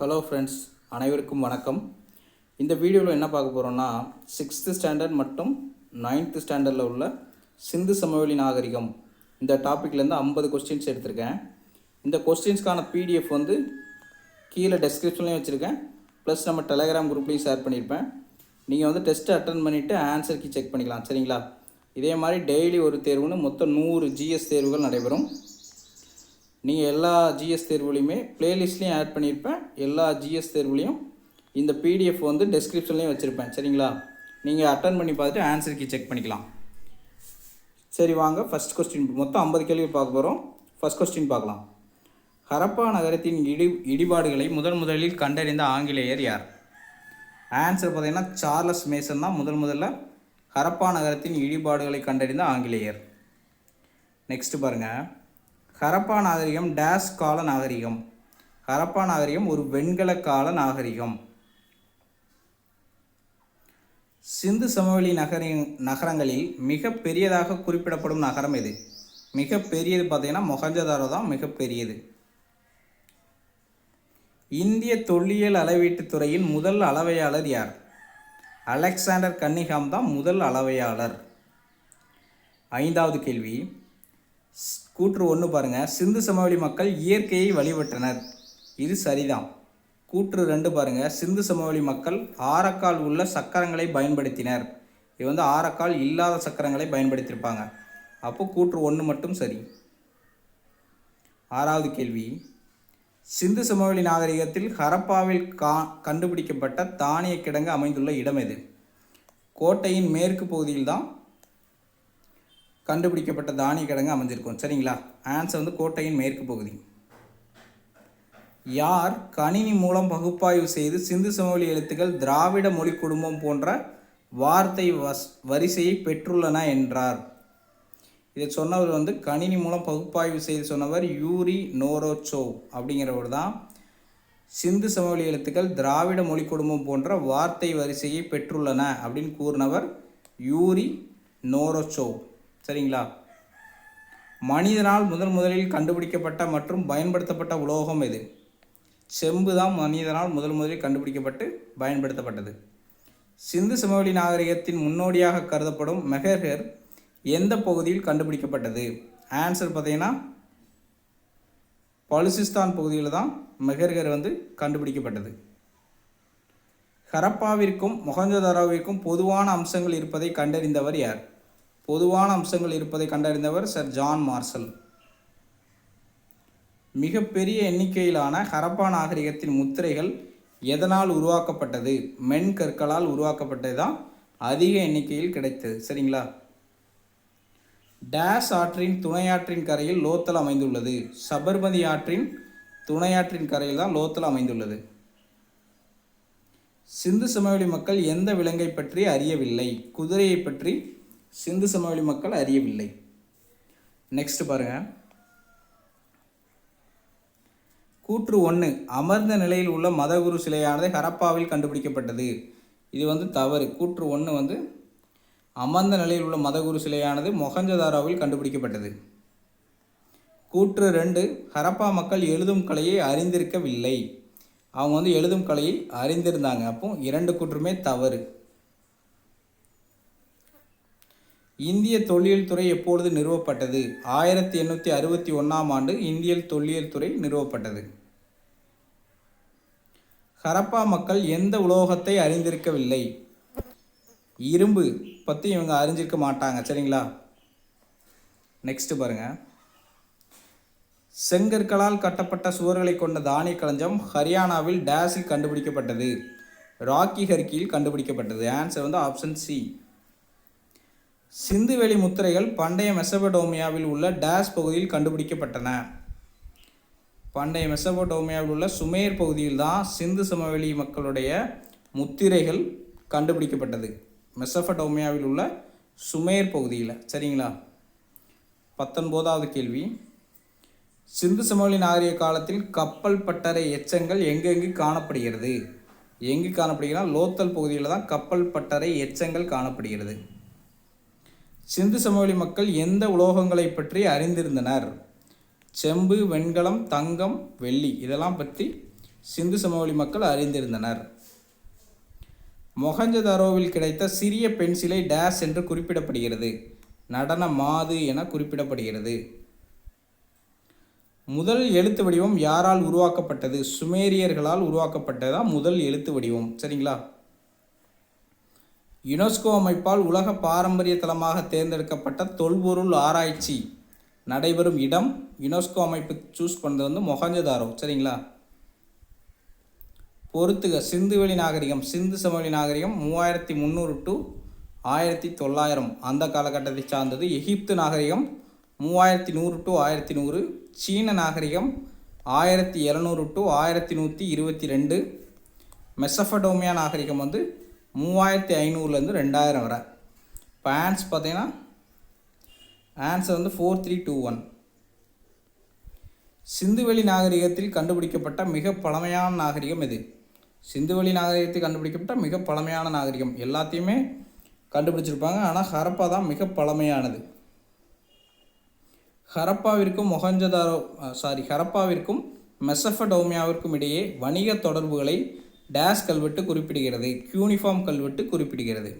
Hello friends அனைவருக்கும் வணக்கம். இந்த வீடியோவில் என்ன பார்க்க போகிறோன்னா சிக்ஸ்த்து ஸ்டாண்டர்ட் மற்றும் நைன்த்து ஸ்டாண்டர்டில் உள்ள சிந்து சமவெளி நாகரிகம். இந்த டாப்பிக்லேருந்து ஐம்பது கொஸ்டின்ஸ் எடுத்திருக்கேன். இந்த கொஸ்டின்ஸ்க்கான பிடிஎஃப் வந்து கீழே டெஸ்கிரிப்ஷன்லேயும் வச்சுருக்கேன். ப்ளஸ் நம்ம டெலகிராம் குரூப்லேயும் ஷேர் பண்ணியிருப்பேன். நீங்கள் வந்து டெஸ்ட்டு அட்டன் பண்ணிவிட்டு ஆன்சருக்கு செக் பண்ணிக்கலாம் சரிங்களா? இதே மாதிரி டெய்லி ஒரு தேர்வுன்னு மொத்தம் நூறு ஜிஎஸ் தேர்வுகள் நடைபெறும். நீங்கள் எல்லா ஜிஎஸ் தேர்வுலையுமே பிளேலிஸ்ட்லேயும் ஆட் பண்ணியிருப்பேன். எல்லா ஜிஎஸ் தேர்வுலையும் இந்த பிடிஎஃப் வந்து டெஸ்கிரிப்ஷன்லேயும் வச்சுருப்பேன். சரிங்களா? நீங்கள் அட்டன் பண்ணி பார்த்துட்டு ஆன்சர் கீ செக் பண்ணிக்கலாம். சரி வாங்க. ஃபஸ்ட் கொஸ்டின் மொத்தம் ஐம்பது கேள்வி பார்க்க போகிறோம் ஃபஸ்ட் கொஸ்டின் பார்க்கலாம். ஹரப்பா நகரத்தின் இடி இடிபாடுகளை முதன் முதலில் கண்டறிந்த ஆங்கிலேயர் யார்? ஆன்சர் பார்த்தீங்கன்னா சார்லஸ் மேசன் தான் முதல் முதல்ல ஹரப்பா நகரத்தின் இடிபாடுகளை கண்டறிந்த ஆங்கிலேயர். நெக்ஸ்ட் பாருங்கள் ஹரப்பா நாகரிகம் டேஸ் கால நாகரிகம். ஹரப்பா நாகரிகம் ஒரு வெண்கல கால நாகரிகம். சிந்து சமவெளி நகரி நகரங்களில் மிக பெரியதாக குறிப்பிடப்படும் நகரம் எது? மிக பெரியது பார்த்தீங்கன்னா மொஹஞ்சதாரோ தான் மிக பெரியது. இந்திய தொல்லியல் அளவீட்டுத் துறையின் முதல் அளவையாளர் யார்? அலெக்சாண்டர் கன்னிகாம் தான் முதல் அளவையாளர். ஐந்தாவது கேள்வி கூற்று ஒன்று பாருங்கள் சிந்து சமவெளி மக்கள் இயற்கையை வழிபட்டனர். இது சரிதான். கூற்று ரெண்டு பாருங்கள் சிந்து சமவெளி மக்கள் ஆரக்கால் உள்ள சக்கரங்களை பயன்படுத்தினர். இது வந்து ஆரக்கால் இல்லாத சக்கரங்களை பயன்படுத்தியிருப்பாங்க. அப்போ கூற்று ஒன்று மட்டும் சரி. ஆறாவது கேள்வி. சிந்து சமவெளி நாகரிகத்தில் ஹரப்பாவில் கா கண்டுபிடிக்கப்பட்ட தானிய கிடங்கு அமைந்துள்ள இடம் எது? கோட்டையின் மேற்கு பகுதியில் தான் கண்டுபிடிக்கப்பட்ட தானிய கிழங்கு அமைஞ்சிருக்கும். சரிங்களா? ஆன்சர் வந்து கோட்டையின் மேற்கு பகுதி. யார் கணினி மூலம் பகுப்பாய்வு செய்து சிந்து சமவெளி எழுத்துக்கள் திராவிட மொழி குடும்பம் போன்ற வார்த்தை வஸ் வரிசையை பெற்றுள்ளன என்றார். இதை சொன்னவர் வந்து கணினி மூலம் பகுப்பாய்வு செய்து சொன்னவர் யூரி நோரோச்சோ அப்படிங்கிறவர் தான். சிந்து சமவெளி எழுத்துக்கள் திராவிட மொழி குடும்பம் போன்ற வார்த்தை வரிசையை பெற்றுள்ளன அப்படின்னு கூறினவர் யூரி நோரோச்சோ. சரிங்களா? மனிதனால் முதன் முதலில் கண்டுபிடிக்கப்பட்ட மற்றும் பயன்படுத்தப்பட்ட உலோகம் எது? செம்பு தான் மனிதனால் முதல் முதலில் கண்டுபிடிக்கப்பட்டு பயன்படுத்தப்பட்டது. சிந்து சமவெளி நாகரிகத்தின் முன்னோடியாக கருதப்படும் மெஹர்ஹர் எந்த பகுதியில் கண்டுபிடிக்கப்பட்டது? ஆன்சர் பார்த்தீங்கன்னா பலுசிஸ்தான் பகுதியில் தான் மெஹர்ஹர் வந்து கண்டுபிடிக்கப்பட்டது. ஹரப்பாவிற்கும் மொஹஞ்சதாரோவிற்கும் பொதுவான அம்சங்கள் இருப்பதை கண்டறிந்தவர் யார்? பொதுவான அம்சங்கள் இருப்பதை கண்டறிந்தவர் சர் ஜான் மார்சல் மிகப்பெரிய எண்ணிக்கையிலான ஹரப்பா நாகரிகத்தின் முத்திரைகள் எதனால் உருவாக்கப்பட்டது? மென் கற்களால் உருவாக்கப்பட்டது தான் அதிக எண்ணிக்கையில் கிடைத்தது. சரிங்களா? டேஸ் ஆற்றின் துணையாற்றின் கரையில் லோத்தல் அமைந்துள்ளது. சபர்மதி ஆற்றின் துணையாற்றின் கரையில் தான் லோத்தல் அமைந்துள்ளது. சிந்து சமவெளி மக்கள் எந்த விலங்கை பற்றி அறியவில்லை. குதிரையை பற்றி சிந்து சமவெளி மக்கள் அறியவில்லை. நெக்ஸ்ட் பாருங்க. கூற்று ஒன்று அமர்ந்த நிலையில் உள்ள மதகுரு சிலையானது ஹரப்பாவில் கண்டுபிடிக்கப்பட்டது. இது வந்து தவறு. கூற்று ஒன்று வந்து அமர்ந்த நிலையில் உள்ள மதகுரு சிலையானது மொஹஞ்சதாராவில் கண்டுபிடிக்கப்பட்டது. கூற்று ரெண்டு ஹரப்பா மக்கள் எழுதும் கலையை அறிந்திருக்கவில்லை. அவங்க வந்து எழுதும் கலையை அறிந்திருந்தாங்க. அப்போ இரண்டு கூற்றுமே தவறு. இந்திய தொல்லியல் துறை எப்பொழுது நிறுவப்பட்டது? ஆயிரத்தி எண்ணூற்றி அறுபத்தி ஒன்றாம் ஆண்டு இந்திய தொல்லியல் துறை நிறுவப்பட்டது. ஹரப்பா மக்கள் எந்த உலோகத்தை அறிந்திருக்கவில்லை? இரும்பு பற்றி இவங்க அறிஞ்சிருக்க மாட்டாங்க சரிங்களா? நெக்ஸ்ட் பாருங்க. செங்கற்களால் கட்டப்பட்ட சுவர்களை கொண்ட தானிய களஞ்சம் ஹரியானாவில் டேஸில் கண்டுபிடிக்கப்பட்டது. ராக்கி ஹர்கியில் கண்டுபிடிக்கப்பட்டது. ஆன்சர் வந்து ஆப்ஷன் சி சிந்துவெளி முத்திரைகள் பண்டைய மெசபடோமியாவில் உள்ள டேஸ் பகுதியில் கண்டுபிடிக்கப்பட்டன. பண்டைய மெசபடோமியாவில் உள்ள சுமேர் பகுதியில் தான் சிந்து சமவெளி மக்களுடைய முத்திரைகள் கண்டுபிடிக்கப்பட்டது. மெசபடோமியாவில் உள்ள சுமேர் பகுதியில் சரிங்களா? பத்தொன்பதாவது கேள்வி. சிந்து சமவெளி நாகரிக காலத்தில் கப்பல் பட்டறை எச்சங்கள் எங்கெங்கு காணப்படுகிறது? எங்கு காணப்படுகிறதுனா லோத்தல் பகுதியில் தான் கப்பல் பட்டறை எச்சங்கள் காணப்படுகிறது. சிந்து சமவெளி மக்கள் எந்த உலோகங்களை பற்றி அறிந்திருந்தனர்? செம்பு வெண்கலம் தங்கம் வெள்ளி இதெல்லாம் பற்றி சிந்து சமவெளி மக்கள் அறிந்திருந்தனர். மொஹஞ்சதாரோவில் கிடைத்த சிறிய பென்சிலை டேஸ் என்று குறிப்பிடப்படுகிறது. நடன மாது என குறிப்பிடப்படுகிறது. முதல் எழுத்து வடிவம் யாரால் உருவாக்கப்பட்டது? சுமேரியர்களால் உருவாக்கப்பட்டதா? முதல் எழுத்து வடிவம். சரிங்களா? யுனெஸ்கோ அமைப்பால் உலக பாரம்பரிய தலமாக தேர்ந்தெடுக்கப்பட்ட தொல்பொருள் ஆராய்ச்சி நடைபெறும் இடம் யுனெஸ்கோ அமைப்பு சூஸ் பண்ணது வந்து மொஹஞ்சதாரோ சரிங்களா? பொறுத்துக சிந்துவெளி நாகரிகம் சிந்து சமவெளி நாகரிகம் மூவாயிரத்தி முந்நூறு டு ஆயிரத்தி தொள்ளாயிரம். அந்த காலகட்டத்தை சார்ந்தது எகிப்து நாகரிகம் மூவாயிரத்தி நூறு டு ஆயிரத்தி நூறு சீன நாகரிகம் ஆயிரத்தி இரநூறு டு ஆயிரத்தி நூற்றி இருபத்தி ரெண்டு மெசஃபடோமியா நாகரிகம் வந்து மூவாயிரத்தி ஐநூறுலேருந்து ரெண்டாயிரம் வரை. இப்போ ஆன்ஸ் பார்த்தீங்கன்னா ஆன்சர் வந்து ஃபோர் த்ரீ டூ ஒன் சிந்துவெளி நாகரிகத்தில் கண்டுபிடிக்கப்பட்ட மிக பழமையான நாகரிகம் எது? சிந்துவெளி நாகரிகத்தில் கண்டுபிடிக்கப்பட்ட மிக பழமையான நாகரிகம். எல்லாத்தையுமே கண்டுபிடிச்சிருப்பாங்க. ஆனால் ஹரப்பா தான் மிக பழமையானது. ஹரப்பாவிற்கும் மொஹஞ்சதாரோ சாரி ஹரப்பாவிற்கும் மெசஃபடோமியாவிற்கும் இடையே வணிக தொடர்புகளை டேஸ் கல்வெட்டு குறிப்பிடுகிறது. யூனிஃபார்ம் கல்வெட்டு குறிப்பிடுகிறது.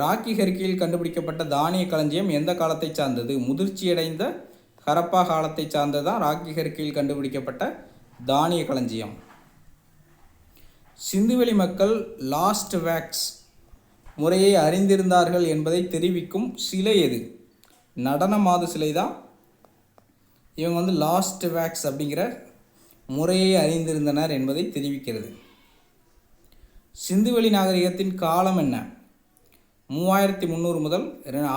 ராக்கி ஹெர்கியில் கண்டுபிடிக்கப்பட்ட தானிய களஞ்சியம் எந்த காலத்தை சார்ந்தது? முதிர்ச்சியடைந்த ஹரப்பா காலத்தை சார்ந்தது? தான் ராக்கி ஹெர்கியில் கண்டுபிடிக்கப்பட்ட தானிய களஞ்சியம். சிந்துவெளி மக்கள் லாஸ்ட் வேக்ஸ் முறையை அறிந்திருந்தார்கள் என்பதை தெரிவிக்கும் சிலை எது? நடன மாது சிலை தான் இவங்க வந்து லாஸ்ட் வேக்ஸ் அப்படிங்கிற முறையை அறிந்திருந்தனர் என்பதை தெரிவிக்கிறது. சிந்துவெளி நாகரிகத்தின் காலம் என்ன? மூவாயிரத்தி முந்நூறு முதல்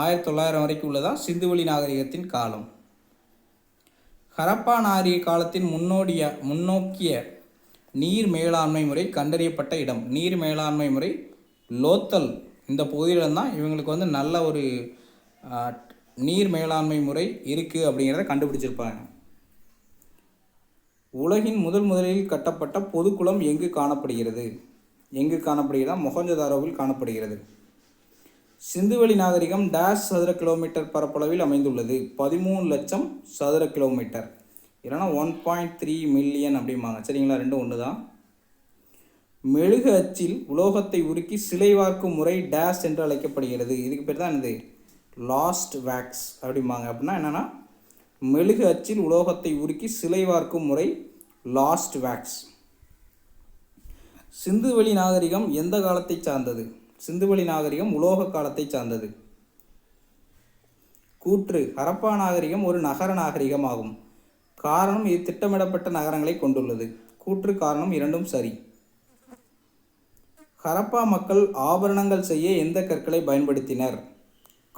ஆயிரத்தி தொள்ளாயிரம் வரைக்கும் உள்ளதா சிந்துவெளி நாகரிகத்தின் காலம்? ஹரப்பா நாகரிக காலத்தின் முன்னோடிய முன்னோக்கிய நீர் மேலாண்மை முறை கண்டறியப்பட்ட இடம். நீர் மேலாண்மை முறை லோத்தல். இந்த பகுதியில்தான் இவங்களுக்கு வந்து நல்ல ஒரு நீர் மேலாண்மை முறை இருக்குது அப்படிங்கிறத கண்டுபிடிச்சிருப்பாங்க. உலகின் முதல் முதலில் கட்டப்பட்ட பொதுக்குளம் எங்கு காணப்படுகிறது? எங்கு காணப்படுகிறதா? மொஹஞ்சதாரோவில் காணப்படுகிறது. சிந்துவெளி நாகரிகம் டேஷ் சதுர கிலோமீட்டர் பரப்பளவில் அமைந்துள்ளது. பதிமூணு லட்சம் சதுர கிலோமீட்டர். இல்லைனா ஒன் பாயிண்ட் த்ரீ மில்லியன் அப்படிம்பாங்க. சரிங்களா? ரெண்டும் ஒன்று தான் மெழுகு அச்சில் உலோகத்தை உருக்கி சிலை வார்க்கும் முறை டேஷ் என்று அழைக்கப்படுகிறது. இதுக்கு பேர் தான் என்னது? லாஸ்ட் வேக்ஸ் அப்படிம்பாங்க. அப்படின்னா என்னென்னா மெழுகு அச்சில் உலோகத்தை உருக்கி சிலை வார்க்கும் முறை லாஸ்ட் வேக்ஸ் சிந்துவெளி நாகரிகம் எந்த காலத்தை சார்ந்தது? சிந்துவெளி நாகரிகம் உலோக காலத்தை சார்ந்தது. கூற்று ஹரப்பா நாகரிகம் ஒரு நகர நாகரிகம் ஆகும். காரணம் இது திட்டமிடப்பட்ட நகரங்களை கொண்டுள்ளது. கூற்று காரணம் இரண்டும் சரி. ஹரப்பா மக்கள் ஆபரணங்கள் செய்ய எந்த கற்களை பயன்படுத்தினர்?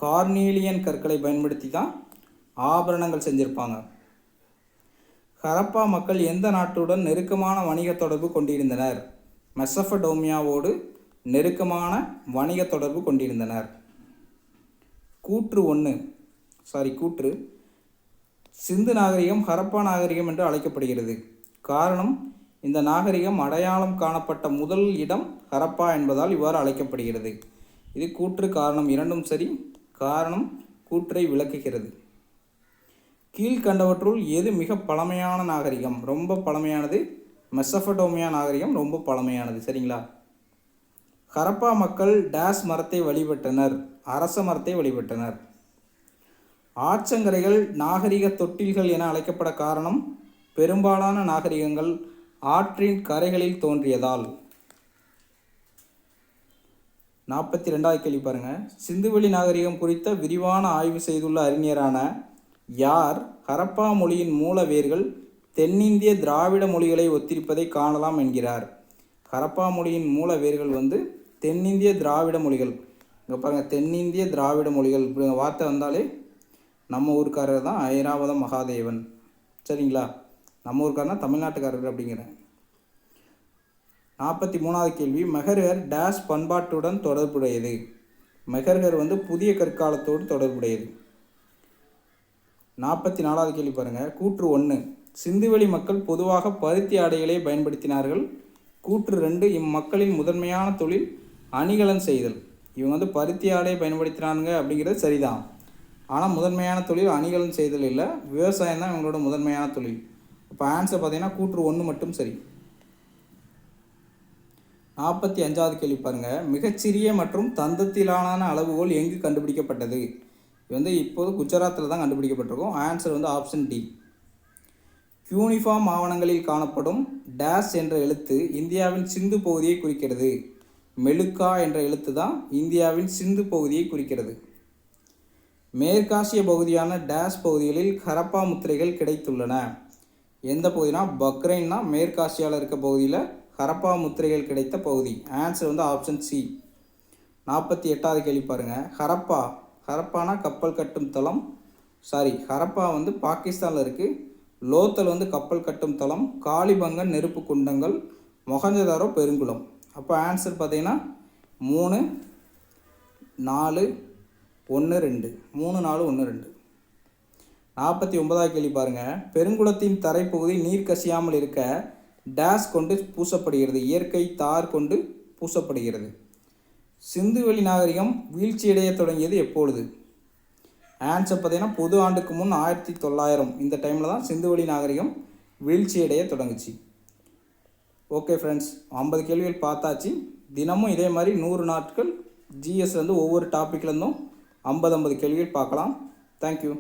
கார்னீலியன் கற்களை பயன்படுத்தி தான் ஆபரணங்கள் செஞ்சிருப்பாங்க. ஹரப்பா மக்கள் எந்த நாட்டுடன் நெருக்கமான வணிக தொடர்பு கொண்டிருந்தனர்? மெசஃபடோமியாவோடு நெருக்கமான வணிக தொடர்பு கொண்டிருந்தனர். கூற்று ஒன்று சாரி கூற்று. சிந்து நாகரிகம் ஹரப்பா நாகரிகம் என்று அழைக்கப்படுகிறது. காரணம் இந்த நாகரிகம் அடையாளம் காணப்பட்ட முதல் இடம் ஹரப்பா என்பதால் இவ்வாறு அழைக்கப்படுகிறது. இது கூற்று காரணம் இரண்டும் சரி. காரணம் கூற்றை விளக்குகிறது. கீழ்கண்டவற்றுள் எது மிக பழமையான நாகரிகம்? ரொம்ப பழமையானது. மெசஃபடோமியா நாகரிகம் ரொம்ப பழமையானது. சரிங்களா? ஹரப்பா மக்கள் டேஸ் மரத்தை வழிபட்டனர். அரச மரத்தை வழிபட்டனர். ஆற்றங்கரைகள் நாகரிக தொட்டில்கள் என அழைக்கப்பட காரணம் பெரும்பாலான நாகரிகங்கள் ஆற்றின் கரைகளில் தோன்றியதால். நாற்பத்தி ரெண்டாவது கேள்வி பாருங்கள் சிந்துவெளி நாகரிகம் குறித்த விரிவான ஆய்வு செய்துள்ள அறிஞரான யார் ஹரப்பா மொழியின் மூல வேர்கள் தென்னிந்திய திராவிட மொழிகளை ஒத்திருப்பதை காணலாம் என்கிறார். ஹரப்பா மொழியின் மூல வேர்கள் வந்து தென்னிந்திய திராவிட மொழிகள். இங்கே பாருங்கள் தென்னிந்திய திராவிட மொழிகள். இப்படி வார்த்தை வந்தாலே நம்ம ஊருக்காரர் தான் ஐராவத மகாதேவன். சரிங்களா? நம்ம ஊருக்காரனா தமிழ்நாட்டுக்காரர் அப்படிங்கிறேன். நாற்பத்தி மூணாவது கேள்வி மெஹர்கர் டேஷ் பண்பாட்டுடன் தொடர்புடையது. மெஹர்கர் வந்து புதிய கற்காலத்தோடு தொடர்புடையது. நாற்பத்தி நாலாவது கேள்வி பாருங்கள் கூற்று ஒன்று சிந்துவெளி மக்கள் பொதுவாக பருத்தி ஆடைகளை பயன்படுத்தினார்கள். கூற்று ரெண்டு இம்மக்களின் முதன்மையான தொழில் அணிகலன் செய்தல். இவங்க வந்து பருத்தி ஆடையை பயன்படுத்தினாங்க அப்படிங்கிறது சரிதான். ஆனால் முதன்மையான தொழில் அணிகலன் செய்தல் இல்லை. விவசாயம் தான் இவங்களோட முதன்மையான தொழில். இப்போ ஆன்சர் பார்த்தீங்கன்னா கூற்று ஒன்று மட்டும் சரி. நாற்பத்தி அஞ்சாவது கேள்வி பாருங்கள் மிகச்சிறிய மற்றும் தந்தத்திலான அளவுகோல் எங்கு கண்டுபிடிக்கப்பட்டது? இது வந்து இப்போது குஜராத்தில் தான் கண்டுபிடிக்கப்பட்டிருக்கும். ஆன்சர் வந்து ஆப்ஷன் டி யூனிஃபார்ம் ஆவணங்களில் காணப்படும் டேஷ் என்ற எழுத்து இந்தியாவின் சிந்து பகுதியை குறிக்கிறது. மெலுக்கா என்ற எழுத்து தான் இந்தியாவின் சிந்து பகுதியை குறிக்கிறது. மேற்காசிய பகுதியான டேஷ் பகுதிகளில் ஹரப்பா முத்திரைகள் கிடைத்துள்ளன. எந்த பகுதினா? பக்ரைன்னா மேற்காசியாவில் இருக்க பகுதியில் ஹரப்பா முத்திரைகள் கிடைத்த பகுதி. ஆன்சர் வந்து ஆப்ஷன் சி நாற்பத்தி எட்டாவது கேள்வி பாருங்கள் ஹரப்பா ஹரப்பானா கப்பல் கட்டும் தளம் சாரி ஹரப்பா வந்து பாகிஸ்தானில் இருக்குது லோத்தல் வந்து கப்பல் கட்டும் தளம் காளிபங்கன் நெருப்பு குண்டங்கள் மொகஞ்சதாரோ பெருங்குளம். அப்போ ஆன்சர் பார்த்தீங்கன்னா மூணு நாலு ஒன்று ரெண்டு. மூணு நாலு ஒன்று ரெண்டு. நாற்பத்தி ஒன்பதாவது கேள்வி பாருங்கள் பெருங்குளத்தின் தரைப்பகுதி நீர் கசியாமல் இருக்க டேஸ் கொண்டு பூசப்படுகிறது. இயற்கை தார் கொண்டு பூசப்படுகிறது. சிந்துவெளி நாகரிகம் வீழ்ச்சியடைய தொடங்கியது எப்பொழுது? ஆன்சர் பார்த்தீங்கன்னா பொது ஆண்டுக்கு முன் ஆயிரத்தி தொள்ளாயிரம். இந்த டைமில் தான் சிந்துவெளி நாகரிகம் வீழ்ச்சியடைய தொடங்குச்சு. ஓகே ஃப்ரெண்ட்ஸ் ஐம்பது கேள்விகள் பார்த்தாச்சு. தினமும் இதே மாதிரி நூறு நாட்கள் ஜிஎஸ்லேருந்து ஒவ்வொரு டாப்பிக்லேருந்தும் ஐம்பது ஐம்பது கேள்விகள் பார்க்கலாம். தேங்க்யூ